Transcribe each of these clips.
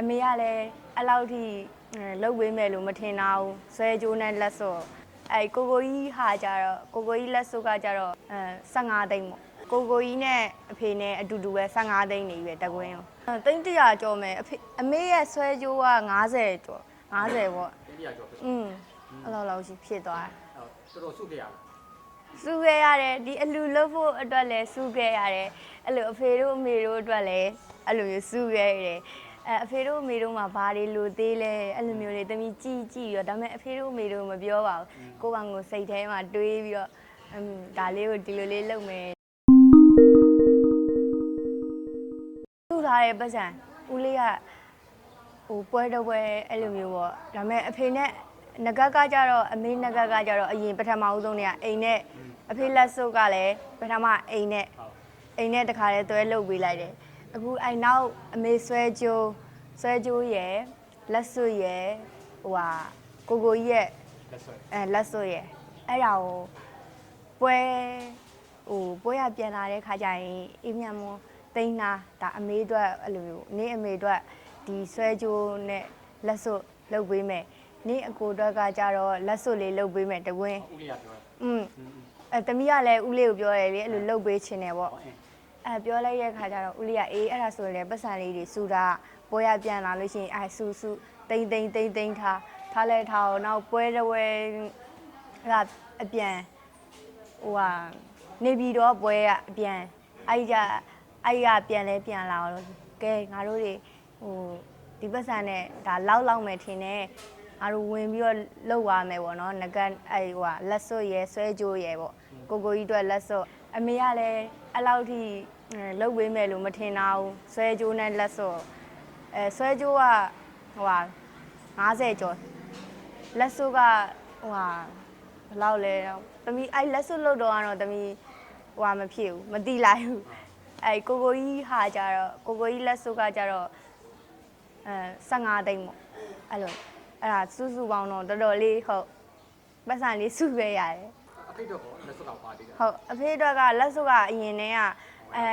အမေကလည်းအဲ့လောက်ထိအဲလှုပ်ပေးမယ်လို့မထင်တာဘူးဆွဲကြိုးနဲ့လက်စော့အဲကိုကိုကြီးဟာကြတော့ကိုကိုကြီးလက်စော့ကကြတော့အဲ15သိန်းပေါ့ကိုကိုကြီးနဲ့အဖေနဲ့အတူတူပဲ15သိန်းနေပြီပဲတကွင်းရောအဲသိန်း100ကျော်မယ်အဖေအမေရဲ့ဆွဲကြိုးက90ကျော်90ပေါ့တင်းပြကျော်ဖြစ်อืมအဲ့လောက်လောက်ရှိဖြစ်သွားတယ်တော်တော်စုခဲ့ရတာစူခဲ့ရတယ်ဒီအလူလွတ်ဖို့အတွက်လည်းစူခဲ့ရတယ်အဲ့လိုအဖေတို့အမေတို့အတွက်လည်းအဲ့လိုမျိုးစူခဲ့ရတယ် အဲအဖေတို့အမေတို့မှာဘာတွေလိုသေးလဲအဲ့လိုမျိုးတွေတမီးကြည့်ကြည့်ရောဒါပေမဲ့အဖေတို့အမေတို့မပြောပါဘူးကိုယ့်ဘာကိုစိတ်ထဲမှာတွေးပြီးတော့အမ်ဒါလေးကိုဒီလိုလေးလုပ်မယ်သူ့ထားတဲ့ပတ်စံဦးလေးကဟိုပွဲတော့ပွဲအဲ့လိုမျိုးပေါ့ဒါပေမဲ့အဖေနဲ့ငကကကြတော့အမေငကကကြတော့အရင်ပထမဦးဆုံးတည်းကအိမ်နဲ့အဖေလက်စုပ်ကလည်းပထမအိမ်နဲ့အိမ်နဲ့တခါလဲသွဲလုပ်ပေးလိုက်တယ် အခုအဲ့နောက်အမေဆွဲကြိုးဆွဲကြိုးရယ်လက်စွပ်ရယ်ဟိုဟာကိုကိုကြီးရဲ့လက်ဆွဲအဲလက်စွပ်ရယ်အဲ့ဒါကိုပွဲဟိုပွဲရပြန်လာတဲ့ခါကျရင်အေးမြတ်မွန်းတိန်းနာဒါအမေအတွက်အဲ့လိုမျိုးနေအမေအတွက်ဒီဆွဲကြိုးနဲ့လက်စွပ်လုပ်ပေးမယ်နေအကိုအတွက်ကကြတော့လက်စွပ်လေးလုပ်ပေးမယ်တကွင်းဥလေးကပြောอืมအဲတမီးကလည်းဥလေးကိုပြောရလေအဲ့လိုလုပ်ပေးခြင်းတယ်ပေါ့ အင်းအဲပြောလိုက်တဲ့ခါကျတော့ဦးလေးကအေးအဲ့ဒါဆိုရင်လည်းပတ်စံလေးတွေစူတာပွဲရပြန်လာလို့ရှိရင်အဲစူစူတိမ့်တိမ့်တိမ့်တိမ့်ထားထားလဲထားအောင်နောက်ပွဲတစ်ပွဲကအပြန်ဟိုဟာနေပြီးတော့ပွဲကအပြန်အဲ့ဒီကအဲ့ဒီကပြန်လဲပြန်လာတော့ကဲငါတို့တွေဟိုဒီပတ်စံနဲ့ဒါလောက်လောက်မယ်ထင်တယ်ငါတို့ဝင်ပြီးတော့လှုပ်သွားမယ်ပေါ့နော်ငကအဲ့ဟိုဟာလက်စွပ်ရယ်ဆွဲကြိုးရယ်ပေါ့ကိုကိုကြီးအတွက်လက်စွပ်အမေကလည်းအဲ့လောက်ထိအဲ လှုပ်ပေးမယ်လို့မထင်တာဘူးဆွဲကြိုးနဲ့လက်စွပ်အဲဆွဲကြိုးကဟိုဟာ90ကျော်လက်စွပ်ကဟိုဟာဘယ်လောက်လဲတော့တမီအဲ့လက်စွပ်လှုပ်တော့ကတော့တမီဟိုဟာမဖြစ်ဘူးမတိလိုက်ဘူးအဲ့ကိုကိုကြီးဟာကြတော့ကိုကိုကြီးလက်စွပ်ကကြတော့အဲ15သိန်းပေါ့အဲ့လိုအဲ့ဒါစုစုပေါင်းတော့တော်တော်လေးဟုတ်ပတ်စံလေးစုခဲ့ရတယ်အဖိတ်တော့ကောလက်ဆွဲတော့ပါသေးတယ်ဟုတ်အဖေအတွက်ကလက်စုပ်ကအရင်တည်းက အဲ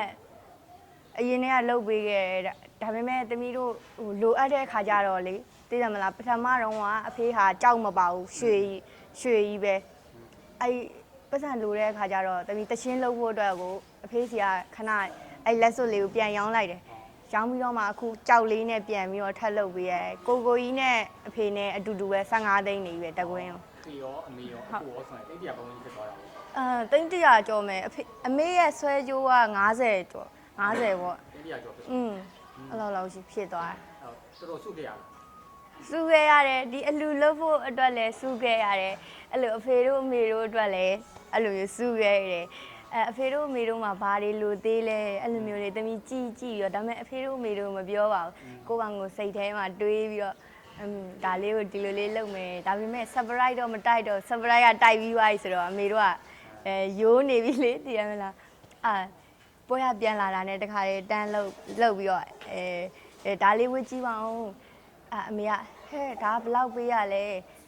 အရင်တည်းကလှုပ်ပေးခဲ့တယ်တဲ့ဒါပေမဲ့တမီးတို့ဟိုလိုအပ်တဲ့ခါကြတော့လေသိတယ်မလားပထမတော့ကအဖေဟာကြောက်မပါဘူးရွှေကြီးရွှေကြီးပဲအဲ့ပတ်စံလိုတဲ့ခါကြတော့တမီးတချင်းလှုပ်ဖို့အတွက်ကိုအဖေစီကခဏအဲ့လက်စုပ်လေးကိုပြန်ရောင်းလိုက်တယ်ရောင်းပြီးတော့မှအခုကြောက်လေးနဲ့ပြန်ပြီးတော့ထပ်လုပ်ပေးရဲကိုကိုကြီးနဲ့အဖေနဲ့အတူတူပဲ15သိန်းနေပြီပဲတကွင်းရောဖေရောအမေရောအကိုရောဆိုရင်တင်းပြပုံကြီးဖြစ်သွားတာပေါ့ အဲတိန်းတရာကျော်မယ်အဖေအမေရဲ့ဆွဲကြိုးက90ကျော်90ပေါ့တင်းပြကျော်ဖြစ်อืมအဲ့လောက်လောက်ရှိဖြစ်သွားတယ်ဟုတ်တော်တော်စုခဲ့ရတာစူခဲ့ရတယ်ဒီအလူလွတ်ဖို့အတွက်လည်းစူခဲ့ရတယ်အဲ့လိုအဖေတို့အမေတို့အတွက်လည်းအဲ့လိုမျိုးစူခဲ့ရတယ်အဲအဖေတို့အမေတို့မှာဘာတွေလိုသေးလဲအဲ့လိုမျိုးတွေတမီကြည့်ကြည့်ရောဒါပေမဲ့အဖေတို့အမေတို့မပြောပါဘူးကိုယ့်ဘာကိုယ်စိတ်ထဲမှာတွေးပြီးတော့အမ်ဒါလေးကိုဒီလိုလေးလုပ်မယ်ဒါပေမဲ့ surprise တော့မတိုက်တော့ surprise ကတိုက်ပြီးသွားပြီဆိုတော့အမေတို့က အဲရိုးနေပြီလေတည်ရမလားအာပွဲရပြန်လာတာနဲ့တခါလေတန်းလှုပ်လှုပ်ပြီးတော့အဲအဲဒါလေးဝစ်ကြည့်ပါဦးအအမေကဟဲ့ဒါဘယ်လောက်ပေးရလဲ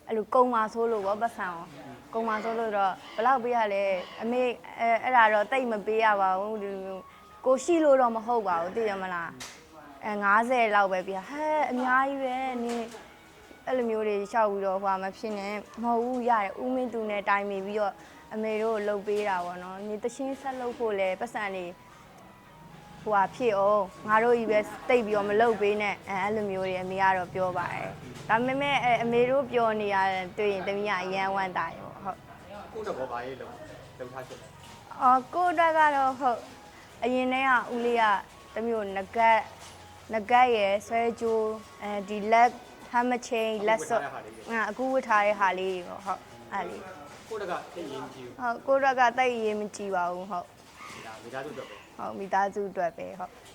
အဲ့လိုကုံမာဆိုးလို့ဘောပတ်ဆံအောင်ကုံမာဆိုးလို့တော့ဘယ်လောက်ပေးရလဲအမေအဲအဲ့ဒါတော့တိတ်မပေးရပါဘူးဒီလိုမျိုးကိုရှိလို့တော့မဟုတ်ပါဘူးသိရမလားအဲ90လောက်ပဲပြဟဲ့အများကြီးပဲနင်အဲ့လိုမျိုးတွေရှောက်ပြီးတော့ဟိုမဖြစ်နဲ့မဟုတ်ဘူးရတယ်ဦးမင်းသူနဲ့တိုင်မိပြီးတော့ အမေတို့လှုပ်ပေးတာပေါ့နော်နင်တချင်းဆက်လှုပ်ဖို့လဲပတ်စံနေဟိုဟာဖြစ်အောင်ငါတို့ကြီးပဲတိတ်ပြီးတော့မလှုပ်ပေးနဲ့အဲအဲ့လိုမျိုးတွေအမေကတော့ပြောပါတယ်ဒါပေမဲ့အဲအမေတို့ပြောနေရတယ်တွေ့ရင်တမီးကအရန်ဝမ်းတာရေပေါ့ဟုတ်ကိုတော့ဘောပါရေးလုံးလုံးထားချက်တယ်အော်ကိုတက်ကတော့ဟုတ်အရင်တည်းကဦးလေးကတမျိုးငကတ်ငကတ်ရယ်ဆွဲကြိုးအဲဒီလက်ဟမ်းမချင်းလက်စော့ငါအခုဝတ်ထားတဲ့ဟာလေးတွေပေါ့ဟုတ်အဲ့လေး ကိုတကသိရင်ကြည့်ဟုတ်ကိုရက်ကတိတ်ရေးမကြည့်ပါဘူးဟုတ်ဒါမိသားစုတော့ပဲ ဟုတ်မိသားစုအတွက်ပဲဟုတ်